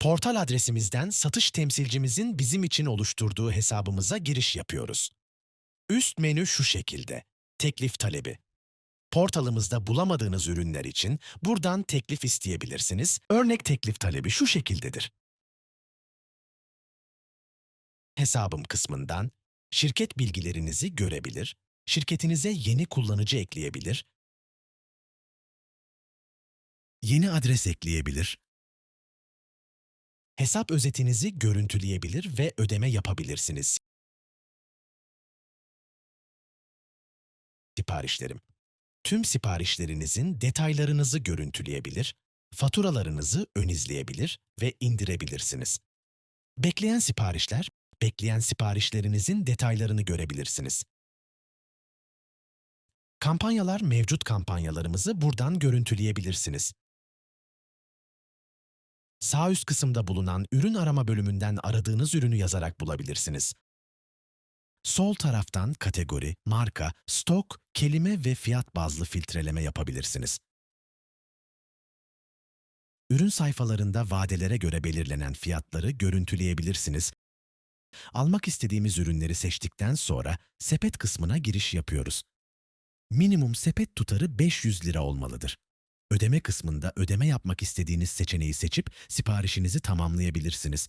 Portal adresimizden satış temsilcimizin bizim için oluşturduğu hesabımıza giriş yapıyoruz. Üst menü şu şekilde. Teklif talebi. Portalımızda bulamadığınız ürünler için buradan teklif isteyebilirsiniz. Örnek teklif talebi şu şekildedir. Hesabım kısmından şirket bilgilerinizi görebilir, şirketinize yeni kullanıcı ekleyebilir, yeni adres ekleyebilir, hesap özetinizi görüntüleyebilir ve ödeme yapabilirsiniz. Siparişlerim. Tüm siparişlerinizin detaylarınızı görüntüleyebilir, faturalarınızı ön izleyebilir ve indirebilirsiniz. Bekleyen siparişler, bekleyen siparişlerinizin detaylarını görebilirsiniz. Kampanyalar mevcut kampanyalarımızı buradan görüntüleyebilirsiniz. Sağ üst kısımda bulunan ürün arama bölümünden aradığınız ürünü yazarak bulabilirsiniz. Sol taraftan kategori, marka, stok, kelime ve fiyat bazlı filtreleme yapabilirsiniz. Ürün sayfalarında vadelere göre belirlenen fiyatları görüntüleyebilirsiniz. Almak istediğimiz ürünleri seçtikten sonra sepet kısmına giriş yapıyoruz. Minimum sepet tutarı 500 lira olmalıdır. Ödeme kısmında ödeme yapmak istediğiniz seçeneği seçip siparişinizi tamamlayabilirsiniz.